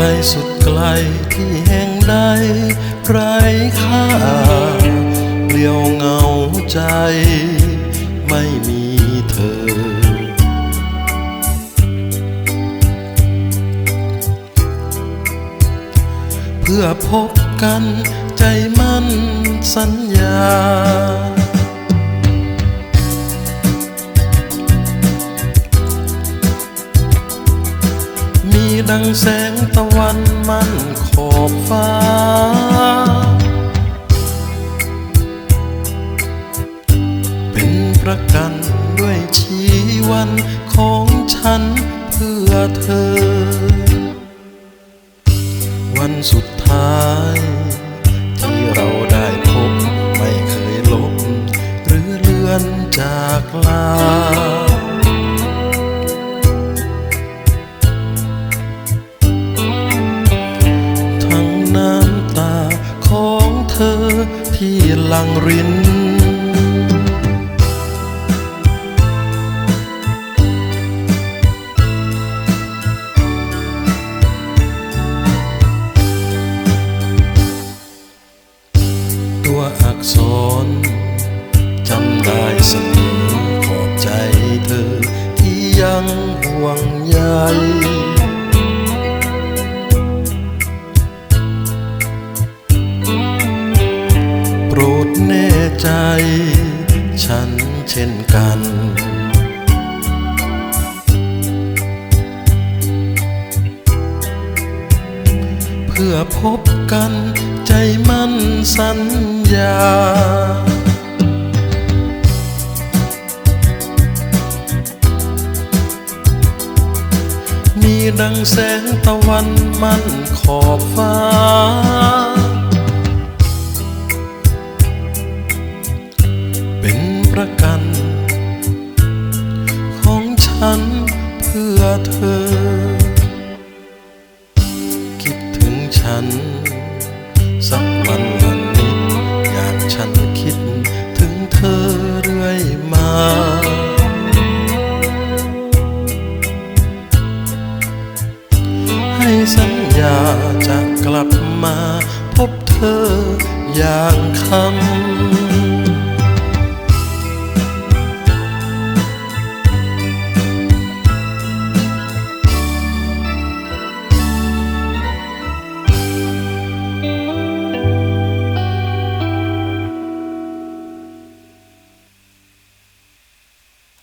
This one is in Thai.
ลสุดไกลที่แห่งใดไร้ค่าเปลี่ยวเงาใจไม่มีเธอ เพื่อพบกันใจมั่นสัญญา ดังแสงตะวันมั่นขอบฟ้า เป็นประกันด้วยชีวันของฉันเพื่อเธอ ที่ลังริน ตัวอักษรจำได้เสมอขอบใจเธอที่ยังห่วงใย ใจ ฉันเช่นกันเพื่อพบกันใจมั่นสัญญา มีดังแสงตะวันมั่นขอบฟ้า ประกัน ของฉันเพื่อเธอ คิดถึงฉัน สักวันละนิดอยากฉันคิดถึงเธอเรื่อยมาให้สัญญาจะกลับมาพบเธออย่างคำ